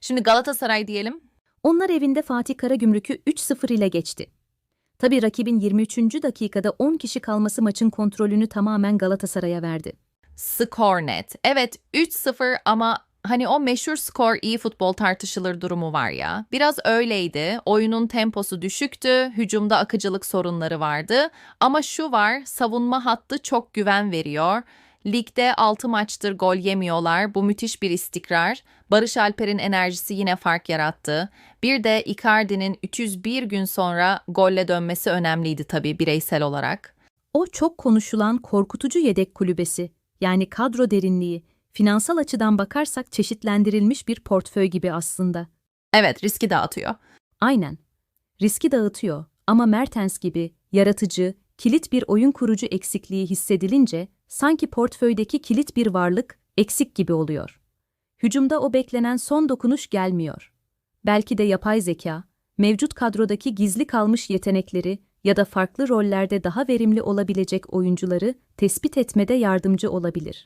Şimdi Galatasaray diyelim. Onlar evinde Fatih Karagümrük'ü 3-0 ile geçti. Tabii rakibin 23. dakikada 10 kişi kalması maçın kontrolünü tamamen Galatasaray'a verdi. Skor net. Evet 3-0 ama hani o meşhur skor iyi futbol tartışılır durumu var ya. Biraz öyleydi. Oyunun temposu düşüktü, hücumda akıcılık sorunları vardı. Ama şu var, savunma hattı çok güven veriyor. Ligde 6 maçtır gol yemiyorlar. Bu müthiş bir istikrar. Barış Alper'in enerjisi yine fark yarattı. Bir de Icardi'nin 301 gün sonra golle dönmesi önemliydi tabii bireysel olarak. O çok konuşulan korkutucu yedek kulübesi, yani kadro derinliği, finansal açıdan bakarsak çeşitlendirilmiş bir portföy gibi aslında. Evet, riski dağıtıyor. Aynen. Riski dağıtıyor ama Mertens gibi yaratıcı, kilit bir oyun kurucu eksikliği hissedilince sanki portföydeki kilit bir varlık eksik gibi oluyor. Hücumda o beklenen son dokunuş gelmiyor. Belki de yapay zeka, mevcut kadrodaki gizli kalmış yetenekleri ya da farklı rollerde daha verimli olabilecek oyuncuları tespit etmede yardımcı olabilir.